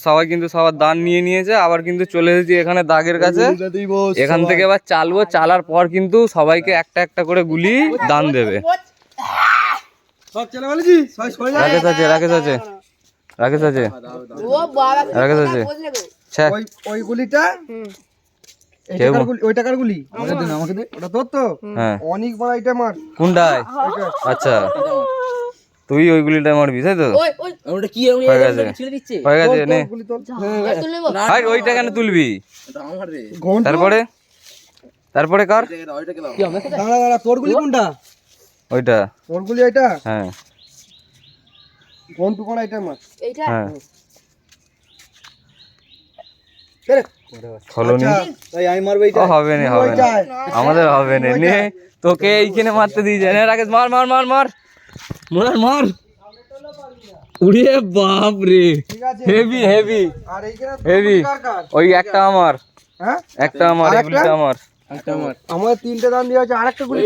সবাই কিন্তু সবার দান নিয়ে নিয়েছে আবার কিন্তু চলে এসেছি এখানে দাগের কাছে। এখান থেকে এবার চালবো চালার পর কিন্তু সবাইকে একটা একটা করে গুলি দান দেবে। রাকেশ আছে রাকেশ আছে। রাকেশ আছে। রাকেশ আছে। ওই ওই গুলিটা? এই কেউ- টাকার গুলি? ওই টাকার গুলি? আমাকে দে আমাকে দে। ওটা তোর তো? হ্যাঁ। অনেক বড় আইটেম আর। কোনটায় আচ্ছা। তুই ওইগুলিটা মারবি তাই তো? ওই ওই ওটা কি হয়ে গেছে। হয়ে গেছে নে। গুলি তোর তুলে নেব। ভাই ওইটা কেন তুলবি? তারপরে? তারপরে কার। দাঁড়া দাঁড়া তোর গুলি কোনটা? ওইটা। তোর গুলি এটা হ্যাঁ। কোন এইটা? হ্যাঁ। আমি মারবো ও হবে না হবে না। আমাদের হবে না নে। তোকে এইখানে মারতে দিয়েছে। নে রাকেশ মার মার মার মার। মার মার। উড়িয়ে বাপ রে হেভি হেভি আর এইখানে হেভি ওই একটা আমার। হ্যাঁ? একটা আমার একটা? আমার। একটা আমার। আমার তিনটে দাম দেওয়া আছে আরেকটা গুলি